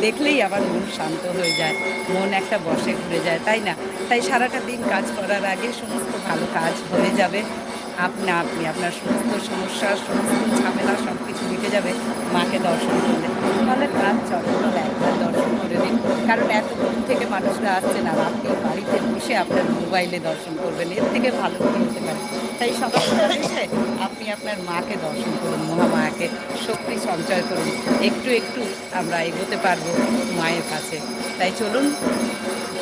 দেখলেই আবার মন শান্ত হয়ে যায়, মন একটা বসে ঘুরে যায়, তাই না? তাই সারাটা দিন কাজ করার আগে সমস্ত ভালো কাজ হয়ে যাবে। আপনা আপনি আপনার সমস্ত সমস্যা, সমস্ত ঝামেলা সব কিছু মিটে যাবে, মাকে দর্শন করলে। তাহলে কাজ চট্টগ্রাম একবার দর্শন করে দিন কারণ এত থেকে মানুষরা আসছেন আর আপনি বাড়িতে বসে আপনার মোবাইলে দর্শন করবেন। এর থেকে ভালো কি হতে পারে? তাই সকাল সকাল এসে আপনি আপনার মাকে দর্শন করুন, মহামায়াকে শক্তি সঞ্চয় করুন। একটু একটু আমরা এগোতে পারব মায়ের কাছে। তাই চলুন,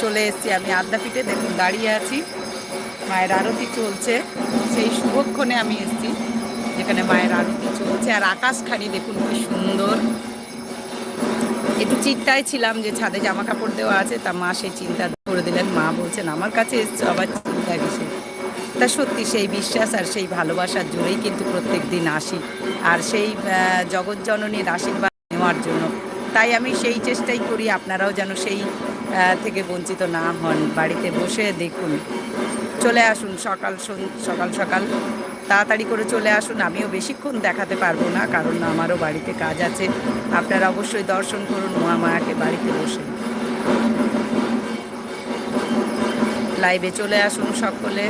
চলে এসেছি আমি আদ্যাপীঠে দেখুন, দাঁড়িয়ে আছি। মায়ের আরতি চলছে। সেই শুভক্ষণে আমি এসেছি, যেখানে মায়ের আরতি চলছে। আর আকাশখানি দেখুন কি সুন্দর। একটু চিন্তায় ছিলাম যে ছাদে জামা কাপড় দেওয়া আছে তা মা সেই চিন্তা করে দিলেন। মা বলছেন আমার কাছে এসছো আবার চিন্তা কিসে তা সত্যি সেই বিশ্বাস আর সেই ভালোবাসার জোরেই কিন্তু প্রত্যেক দিন আসি। আর সেই আহ, জগৎজননীর আশীর্বাদ নেওয়ার জন্য। তাই আমি সেই চেষ্টাই করি আপনারাও যেন সেই থেকে বঞ্চিত না হন। বাড়িতে বসে দেখুন। চলে আসুন সকাল সকাল সকাল। তাড়াতাড়ি করে চলে আসুন। আমিও বেশিক্ষণ দেখাতে পারব না, কারণ আমারও বাড়িতে কাজ আছে। আপনারা অবশ্যই দর্শন করুন, মহামায়াকে বাড়িতে বসে। লাইভে চলে আসুন সকলে।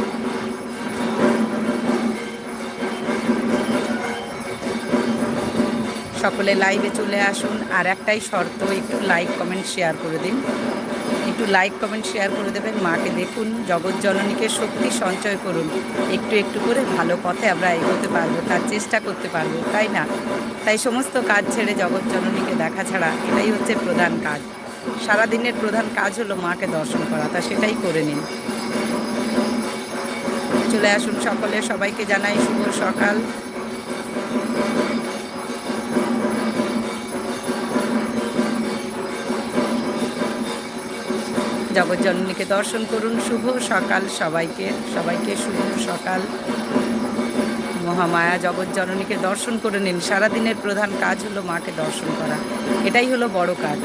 সকলে লাইভে চলে আসুন। আর একটাই শর্ত, একটু লাইক কমেন্ট শেয়ার করে দিন। একটু লাইক কমেন্ট শেয়ার করে দেবেন। মাকে দেখুন, জগৎ জননীকে শক্তি সঞ্চয় করুন। একটু একটু করে ভালো পথে আমরা এগোতে পারব, তার চেষ্টা করতে পারব, তাই না? তাই সমস্ত কাজ ছেড়ে জগৎ জননীকে দেখা ছাড়া এটাই হচ্ছে প্রধান কাজ। সারাদিনের প্রধান কাজ হলো মাকে দর্শন করা, তা সেটাই করে নিন। চলে আসুন সকলে, সবাইকে জানাই শুভ সকাল। জগৎজননীকে দর্শন করুন। শুভ সকাল সবাইকে। সবাইকে শুভ সকাল। মহামায়া জগৎজননীকে দর্শন করে নিন। সারাদিনের প্রধান কাজ হলো মাকে দর্শন করা। এটাই হলো বড় কাজ।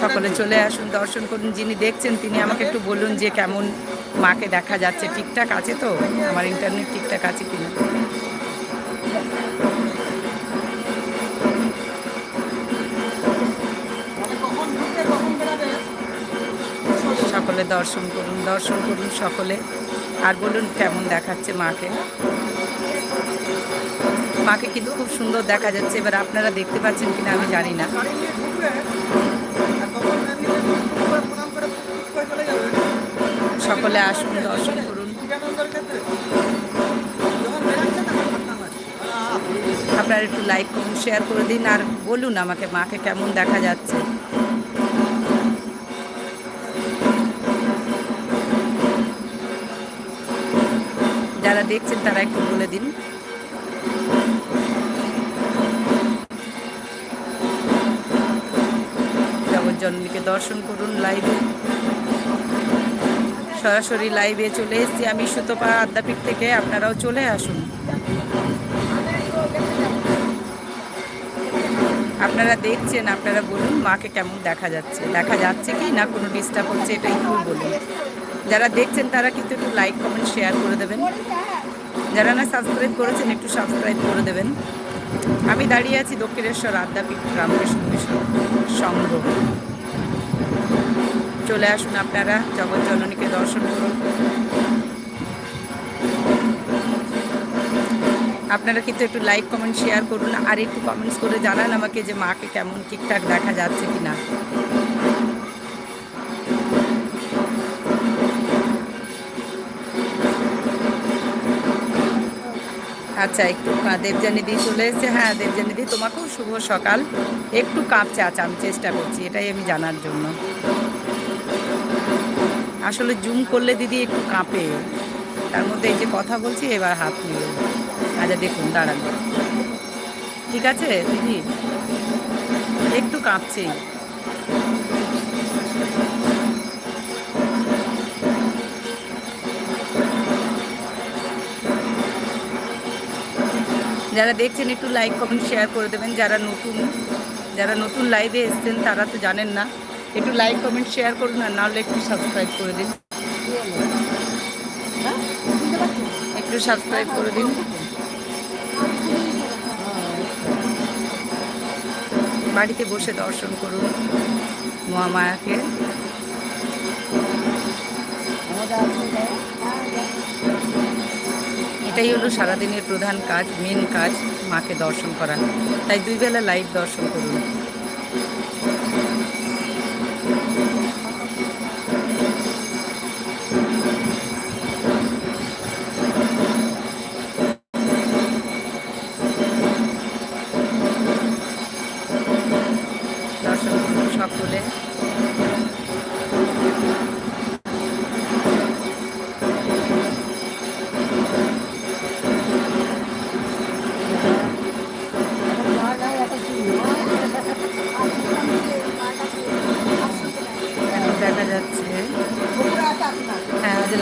সকলে চলে আসুন, দর্শন করুন। যিনি দেখছেন, তিনি আমাকে একটু বলুন যে কেমন মাকে দেখা যাচ্ছে। ঠিকঠাক আছে তো? আমার ইন্টারনেট ঠিকঠাক আছে কিনা? সকলে দর্শন করুন দর্শন করুন সকলে। আর বলুন কেমন দেখাচ্ছে মাকে? মাকে কিন্তু খুব সুন্দর দেখা যাচ্ছে। এবার আপনারা দেখতে পাচ্ছেন কিনা আমি জানি না। সকলে আসুন, দর্শন করুন। আপনারা একটু লাইক করুন শেয়ার করে দিন। আর বলুন আমাকে মাকে কেমন দেখা যাচ্ছে। দেখছেন তারা একটু বলে দিন। জগৎজননীকে দর্শন করুন লাইভে সরাসরি লাইভে চলে এসেছি আমি সুতপা আদ্যাপীঠ থেকে, আপনারাও চলে আসুন। আপনারা দেখছেন, আপনারা বলুন মাকে কেমন দেখা যাচ্ছে দেখা যাচ্ছে কি না, কোনো ডিস্টার্ব হচ্ছে এটা একটু বলুন। যারা দেখছেন তারা কিন্তু একটু লাইক কমেন্ট শেয়ার করে দেবেন। যারা না সাবস্ক্রাইব করেছেন, একটু সাবস্ক্রাইব করে দেবেন। আমি দাঁড়িয়ে আছি দক্ষিণেশ্বর আদ্যাপীঠ রামকৃষ্ণ মিশন সংঘ। চলে আসুন আপনারা জগৎ জননীকে দর্শন করুন। আপনারা কিন্তু একটু লাইক কমেন্ট শেয়ার করুন। আর একটু কমেন্টস করে জানান আমাকে যে মাকে কেমন ঠিকঠাক দেখা যাচ্ছে কি না আচ্ছা একটু আহ, দেবযানীদি চলে এসেছে। হ্যাঁ দেবযানীদি তোমাকেও শুভ সকাল। একটু কাঁপছে আচ্ছা আমি চেষ্টা করছি এটাই আমি জানার জন্য। আসলে জুম করলে দিদি একটু কাঁপে। তার মধ্যে এই যে কথা বলছি এবার হাত নিয়ে আচ্ছা দেখুন দাঁড়ান। ঠিক আছে দিদি? একটু কাঁপছেই। যারা দেখছেন, একটু লাইক কমেন্ট শেয়ার করে দেবেন। যারা নতুন যারা নতুন লাইভে এসছেন, তারা তো জানেন না। একটু লাইক কমেন্ট শেয়ার করুন আর নাহলে একটু সাবস্ক্রাইব করে দিন। একটু সাবস্ক্রাইব করে দিন। বাড়িতে বসে দর্শন করুন মহামায়াকে। এটাই হলো সারাদিনের প্রধান কাজ মেন কাজ, মাকে দর্শন করা তাই দুই বেলা লাইভ দর্শন করুন।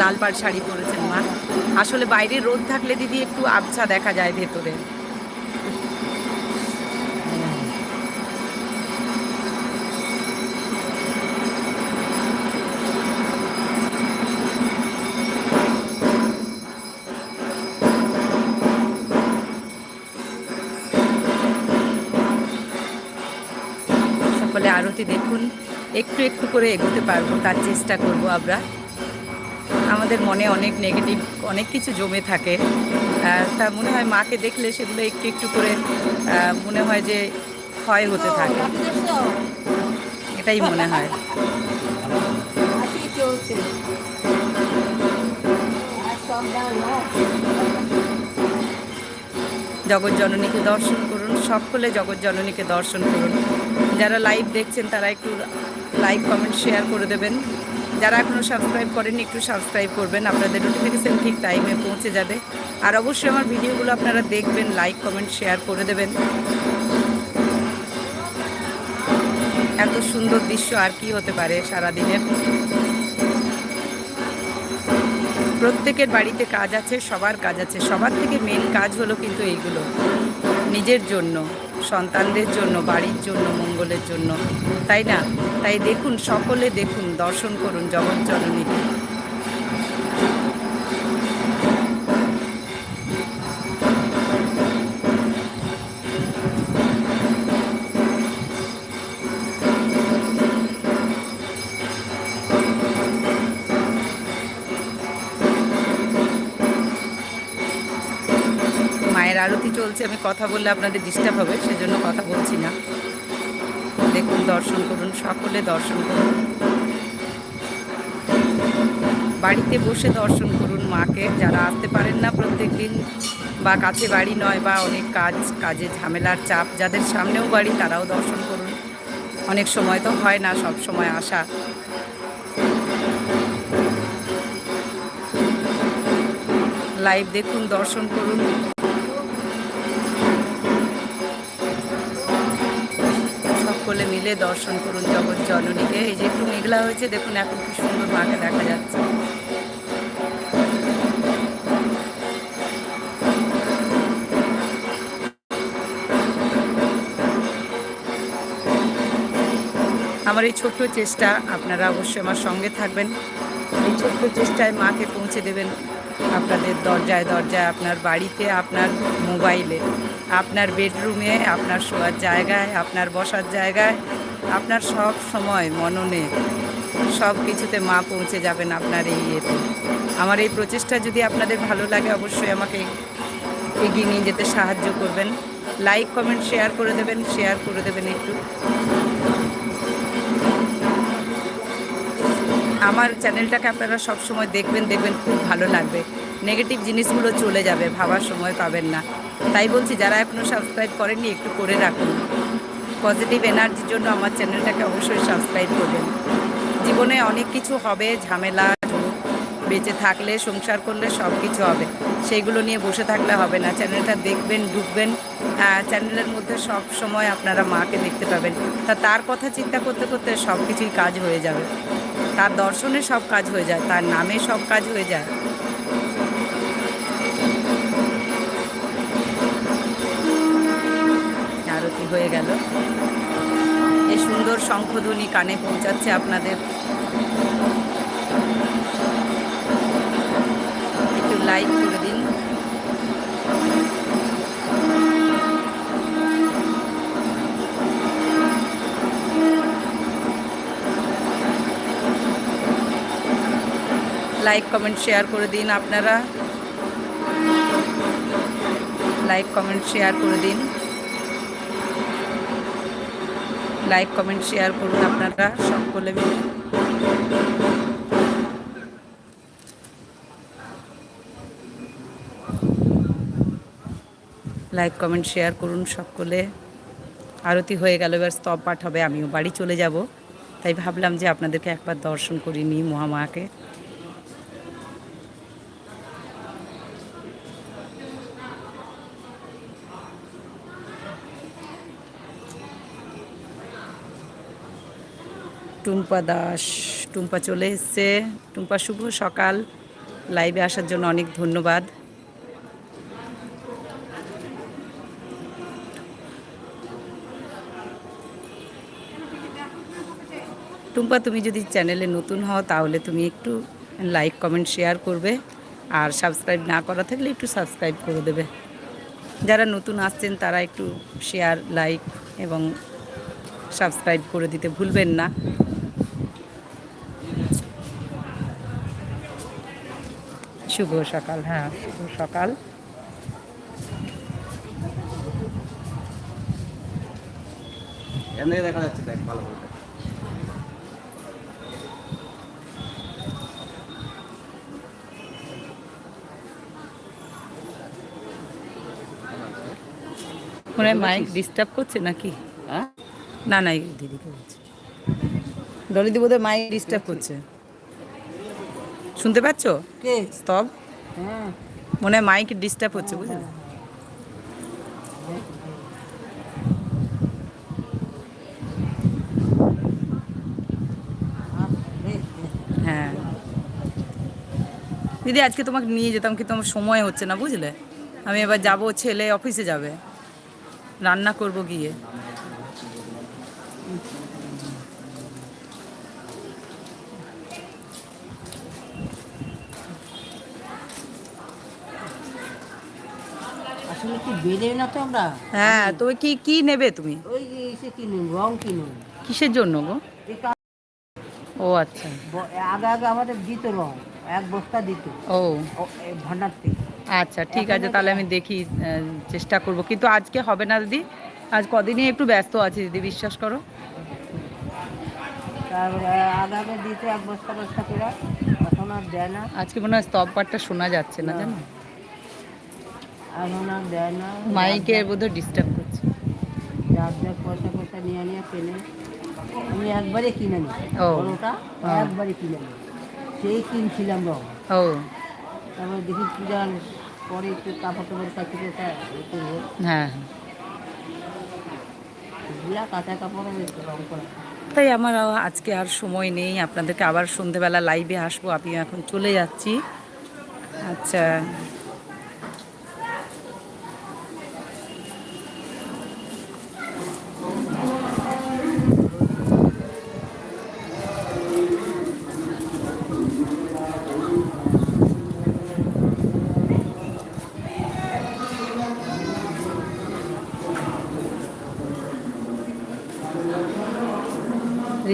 লাল পাড় শাড়ি পরেছেন, মা। আসলে বাইরে রোদ থাকলে দিদি একটু আবছা দেখা যায় ভেতরে। আরতি দেখুন, একটু একটু করে এগোতে পারব, তার চেষ্টা করব আমরা। আমাদের মনে অনেক নেগেটিভ অনেক কিছু জমে থাকে। তা মনে হয় মাকে দেখলে সেগুলো একটু একটু করে মনে হয় যে ক্ষয় হতে থাকে। এটাই মনে হয়। জগৎ জননীকে দর্শন করুন, সকলে জগৎ জননীকে দর্শন করুন। যারা লাইভ দেখছেন, তারা একটু লাইক কমেন্ট শেয়ার করে দেবেন। যারা এখনও সাবস্ক্রাইব করেননি, একটু সাবস্ক্রাইব করবেন। আপনাদের নোটিফিকেশান ঠিক টাইমে পৌঁছে যাবে। আর অবশ্যই আমার ভিডিওগুলো আপনারা দেখবেন লাইক কমেন্ট শেয়ার করে দেবেন। এত সুন্দর দৃশ্য আর কি হতে পারে সারাদিনের? প্রত্যেকের বাড়িতে কাজ আছে, সবার কাজ আছে। সবার থেকে মেন কাজ হলো কিন্তু এইগুলো। নিজের জন্য, সন্তানদের জন্য, বাড়ির জন্য, মঙ্গলের জন্য। তাই না? তাই দেখুন, সকলে দেখুন, দর্শন করুন জগৎ জননীকে। চলছে আমি কথা বললে আপনাদের ডিস্টার্ব হবে, সেজন্য কথা বলছি না। দেখুন, দর্শন করুন, সকলে দর্শন করুন। বাড়িতে বসে দর্শন করুন মাকে, যারা আসতে পারেন না প্রত্যেক দিন, বা কাছে বাড়ি নয়, বা অনেক কাজ, কাজে ঝামেলার চাপ, যাদের সামনেও বাড়ি, তারাও দর্শন করুন। অনেক সময় তো হয় না, সব সময় আসা। লাইভ দেখুন, দর্শন করুন। মিলে দর্শন করুন জগৎ জননীকে। এই যে একটু মেঘলা হয়েছে, দেখুন এখন কি সুন্দর মাকে দেখা যাচ্ছে। আমার এই ছোট্ট চেষ্টা, আপনারা অবশ্যই আমার সঙ্গে থাকবেন। এই ছোট্ট চেষ্টায় মাকে পৌঁছে দেবেন আপনাদের দরজায় দরজায়, আপনার বাড়িতে, আপনার মোবাইলে, আপনার বেডরুমে, আপনার শোয়ার জায়গায়, আপনার বসার জায়গায়। আপনার সব সময় মননে সব কিছুতে মা পৌঁছে যাবেন আপনার এই ইয়েতে। আমার এই প্রচেষ্টা যদি আপনাদের ভালো লাগে, অবশ্যই আমাকে এগিয়ে নিয়ে যেতে সাহায্য করবেন। লাইক কমেন্ট শেয়ার করে দেবেন শেয়ার করে দেবেন একটু। আমার চ্যানেলটাকে আপনারা সব সময় দেখবেন দেখবেন খুব ভালো লাগবে। নেগেটিভ জিনিসগুলো চলে যাবে, ভাবার সময় পাবেন না। তাই বলছি, যারা এখনও সাবস্ক্রাইব করেননি, একটু করে রাখুন। পজিটিভ এনার্জির জন্য আমার চ্যানেলটাকে অবশ্যই সাবস্ক্রাইব করবেন। জীবনে অনেক কিছু হবে ঝামেলা বেঁচে থাকলে সংসার করলে সব কিছু হবে। সেইগুলো নিয়ে বসে থাকলে হবে না। চ্যানেলটা দেখবেন আহ, চ্যানেলের মধ্যে সব সময় আপনারা মাকে দেখতে পাবেন। তা তার কথা চিন্তা করতে করতে সব কিছুই কাজ হয়ে যাবে। তার দর্শনে সব কাজ হয়ে যায় তার নামে সব কাজ হয়ে যায়। হয়ে গেল। এ সুন্দর শঙ্খধ্বনি কানে পৌঁছাচ্ছে আপনাদের। একটু লাইক করে দিন। লাইক কমেন্ট শেয়ার করে দিন আপনারা। লাইক কমেন্ট শেয়ার করে দিন। লাইক, কমেন্ট, শেয়ার করুন আপনারা সকলে মিলে। লাইক, কমেন্ট, শেয়ার করুন সব সকলে। আরতি হয়ে গেল, এবার স্তব পাঠ হবে, আমিও বাড়ি চলে যাব। তাই ভাবলাম যে আপনাদেরকে একবার দর্শন করিনি মহামাকে টুম্পা দাস। টুম্পা চলে এসছে। টুম্পা, শুভ সকাল। লাইভে আসার জন্য অনেক ধন্যবাদ। টুম্পা, তুমি যদি চ্যানেলে নতুন হও, তাহলে তুমি একটু লাইক কমেন্ট শেয়ার করবে। আর সাবস্ক্রাইব না করা থাকলে একটু সাবস্ক্রাইব করে দেবে। যারা নতুন আসছেন, তারা একটু শেয়ার লাইক এবং সাবস্ক্রাইব করে দিতে ভুলবেন না। শুভ সকাল হ্যাঁ শুভ সকাল। এমনি দেখা যাচ্ছে দেখ ভালো করে মনে হয় মাইক ডিস্টার্ব করছে নাকি? হ্যাঁ? না না দিদিকে বলছি। ডলিদি বোধহয় মাইক ডিস্টার্ব করছে। শুনতে পাচ্ছ? কে? স্তব? হ্যাঁ। মনে হয় মাইক ডিস্টার্ব হচ্ছে বুঝলে? হ্যাঁ। দিদি আজকে তোমাকে নিয়ে যেতাম কিন্তু আমার সময় হচ্ছে না বুঝলে? আমি এবার যাব ছেলে অফিসে যাবে। রান্না করব গিয়ে। আসলে বেড়ে না তো আমরা? হ্যাঁ তো কি কি নেবে তুমি? ওই এসে কিনুন রং কিনুন। কিসের জন্য গো? ও আচ্ছা। আগে আগে আমাদের দিত রং এক বস্তা দিত। ও। ভান্ডার থেকে আচ্ছা ঠিক আছে তাহলে আমি দেখি চেষ্টা করব। কিন্তু আজকে হবে না দিদি? আজ কদিনই একটু ব্যস্ত আছি দিদি বিশ্বাস করো। তারপরে আগে আগে দিত এক বস্তা বস্তা করে। এখন আর দেয় না। আজকে মনে হয় স্তব পাঠটা শোনা যাচ্ছে না। জানো? এখন আর দেয় না মাইকের বোধহয় ডিস্টার্ব করছে। যার যার পয়সা পয়সা নিয়ে নিয়ে কেনে আমি একবারে কিনে নিই। ওটা। একবারে কিনে নিই। সেই কিনছিলাম রং ও। তারপর দেখি পূজার পরে একটু কাপড় টাপড় কাছে করব হ্যাঁ কাঁচা কাপড় আমি রং করা। তাই আমার আজকে আর সময় নেই। আপনাদেরকে আবার সন্ধেবেলা লাইভে আসব। আমি এখন চলে যাচ্ছি। আচ্ছা।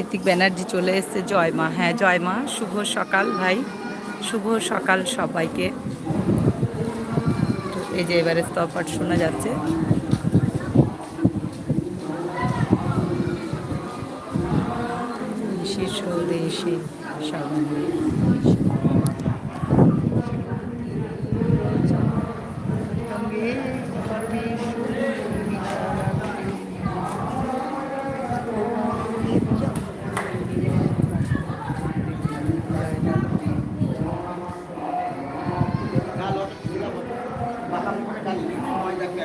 ঋতিক ব্যানার্জি চলে এসছে। জয় মা। হ্যাঁ জয় মা। শুভ সকাল ভাই। শুভ সকাল সবাইকে। এই যে এবারে স্তপাট শোনা যাচ্ছে।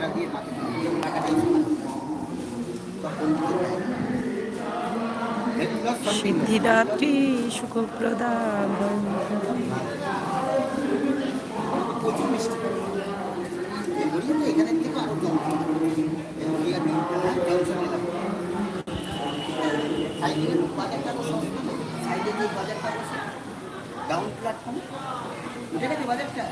শিশু দেশে সবাই সিদ্ধিদাত্রী সুখপ্রদা ডাউন প্ল্যাটফর্ম উঠে গেছে বাজারটা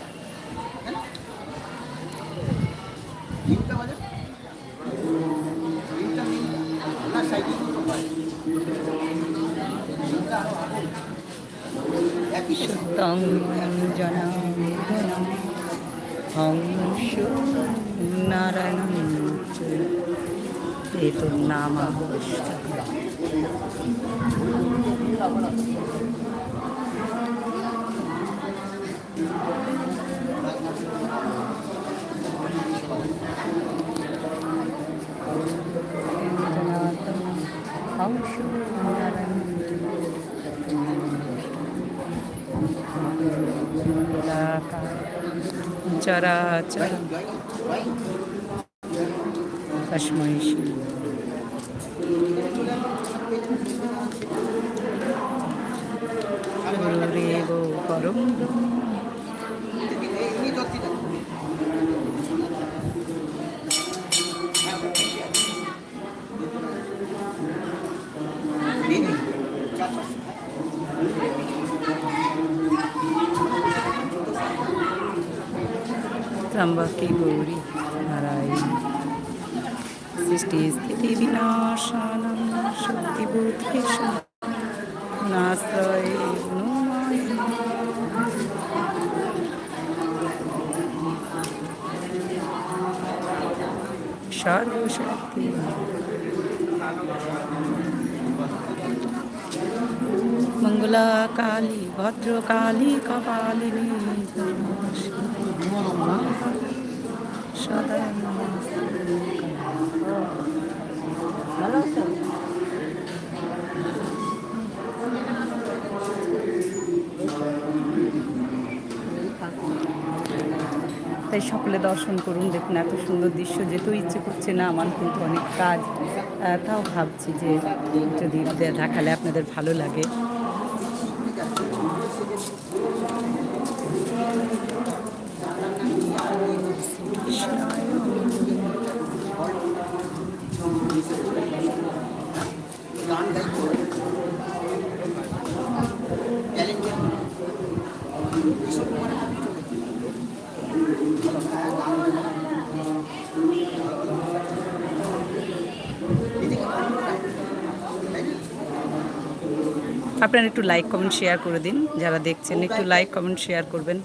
বাজার তিনটা আরও আগে একই তো। শুদ্ধ तं চরাচর শ্রী গুরুরেব পরম त्र्यंबके गौरी नारायण सृष्टि स्थिति विनाशानं शक्तिभूतेषु ভোলা কালী, ভদ্র কালী কপালিনী তাই সকলে দর্শন করুন, দেখুন এত সুন্দর দৃশ্য যেতেও ইচ্ছে করছে না, আমার কিন্তু অনেক কাজ। তাও ভাবছি যে যদি দেখালে আপনাদের ভালো লাগে। আপনারা একটু লাইক কমেন্ট শেয়ার করে দিন। যারা দেখছেন একটু লাইক কমেন্ট শেয়ার করবেন।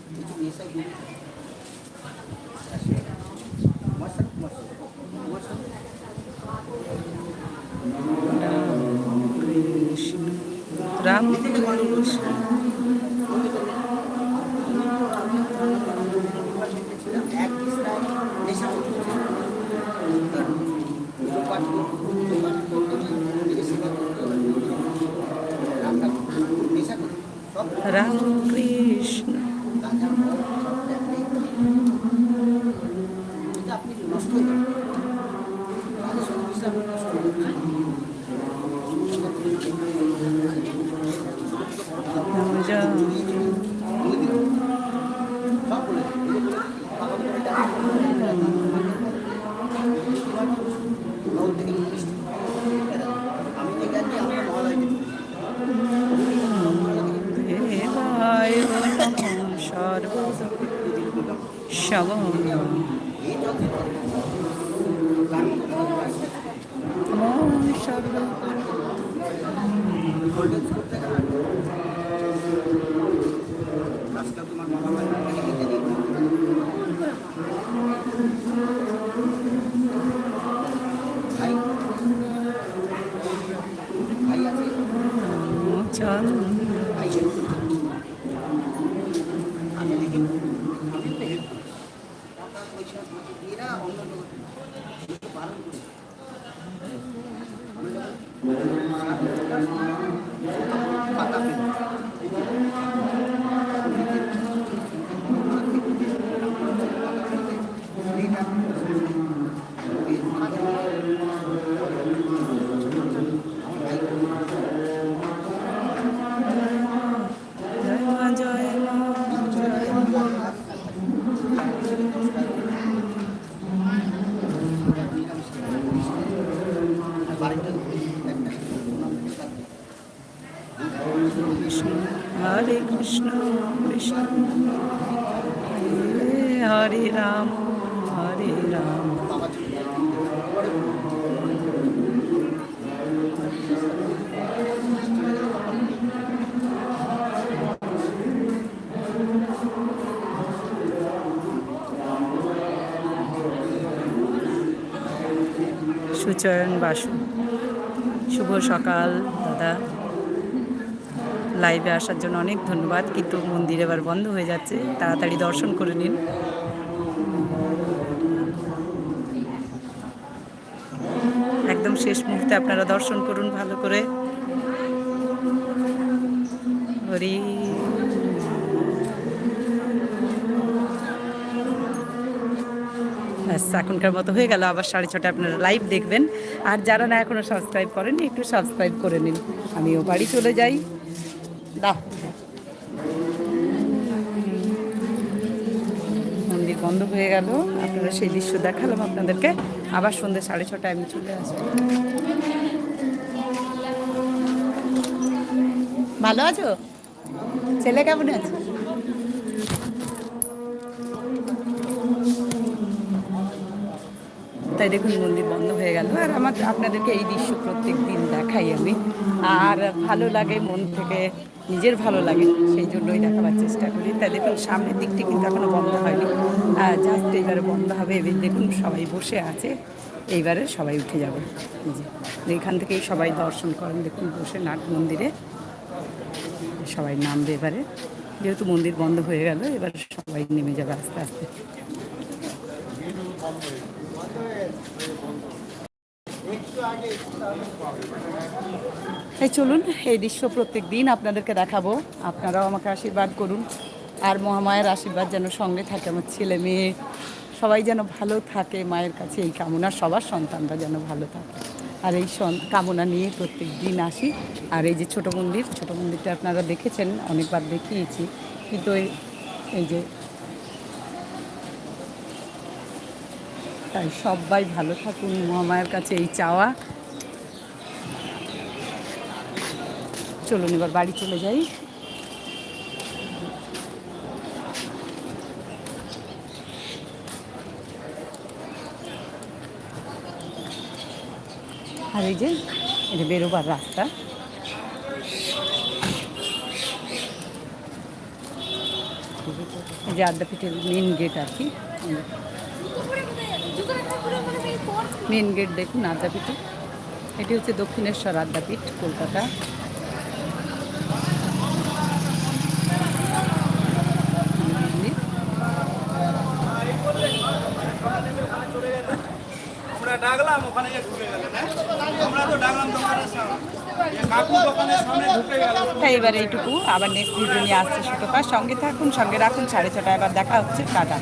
রাম কৃষ্ণ রাজার পর এটা আপনি নষ্ট হয়ে যাবেন রাজা সব কিছু আপনি নষ্ট হয়ে যাবেন নাম যা সব বলে দিন। বাবা বলে দিন, টাকা বলে দিন, নগর থেকে মিষ্টি। আমি যে জ্ঞান দিই, আমার মহালয় দিন। দেবায় নমঃ সর্ব সমম এই যত গান নমঃ সর্ব দেখা তোমার বাবা বাড়ি থেকে লিখে দিই ভাই ভাই আছে চন্দ্র ভাই আছে। আমি লিখি আমি তো হেল্প এরা অন্য লোক বারণ করি পাতা ফেলি জয় মা জয় মা কৃষ্ণ হরে কৃষ্ণ কৃষ্ণ হরে হরে রাম হরে রাম সুচয়ন বাসু শুভ সকাল, দাদা। লাইভে আসার জন্য অনেক ধন্যবাদ, কিন্তু মন্দির এবার বন্ধ হয়ে যাচ্ছে, তাড়াতাড়ি দর্শন করে নিন। একদম শেষ মুহূর্তে আপনারা দর্শন করুন ভালো করে। হরি ব্যাস এখনকার মতো হয়ে গেল। আবার সাড়ে ছটা আপনারা লাইভ দেখবেন। আর যারা না এখনও সাবস্ক্রাইব করেননি, একটু সাবস্ক্রাইব করে নিন। আমিও বাড়ি চলে যাই। দাও মন্দির বন্ধ হয়ে গেল। আপনারা সেই দৃশ্য দেখালাম আপনাদেরকে। আবার সন্ধ্যে সাড়ে ছটায় আমি চলে আসব। ভালো আছো? ছেলে কেমন আছে? তাই দেখুন মন্দির বন্ধ হয়ে গেল। আর আমার আপনাদেরকে এই দৃশ্য প্রত্যেক দিন দেখাই আমি। আর ভালো লাগে, মন থেকে নিজের ভালো লাগে, সেই জন্যই দেখাবার চেষ্টা করি। তাই দেখুন, সামনের দিকটি কিন্তু এখনও বন্ধ হয়নি। জাস্ট এইবারে বন্ধ হবে। এবার দেখুন, সবাই বসে আছে। এইবারে সবাই উঠে যাবে। এখান থেকেই সবাই দর্শন করেন। দেখুন, বসে নাট মন্দিরে সবাই নামবে এবারে। যেহেতু মন্দির বন্ধ হয়ে গেল, এবার সবাই নেমে যাবে আস্তে আস্তে। এই চলুন, এই দৃশ্য প্রত্যেক দিন আপনাদেরকে দেখাবো। আপনারাও আমাকে আশীর্বাদ করুন। আর মহামায়ের আশীর্বাদ যেন সঙ্গে থাকে আমার ছেলে মেয়ে। সবাই যেন ভালো থাকে, মায়ের কাছে এই কামনা, সবার সন্তানরা যেন ভালো থাকে। আর এই কামনা নিয়ে প্রত্যেক দিন আসি। আর এই যে ছোট মন্দির, ছোট মন্দিরটা আপনারা দেখেছেন, অনেকবার দেখিয়েছি। কিন্তু এই যে তাই সবাই ভালো থাকুন মহামায়ের কাছে এই চাওয়া। চলুন এবার বাড়ি চলে যাই। আর এই যে এটা বেরোবার রাস্তা। এই যে আদ্যাপীঠের মেন গেট আর কি। মেন গেট দেখুন আদ্যাপীঠে। এটি হচ্ছে দক্ষিণেশ্বর আদ্যাপীঠ কলকাতা। মন্দির। আমরা ডাকলাম ওখানে ঢুকে গেলেন হ্যাঁ? আমরা তো ডাকলাম দোকানের সামনে। তাই এবার এইটুকু আবার নেক্সট ভিডিও নিয়ে আসছে সুতোকা সঙ্গে থাকুন সঙ্গে রাখুন সাড়ে ছটা এবার দেখা হচ্ছে। টাটা।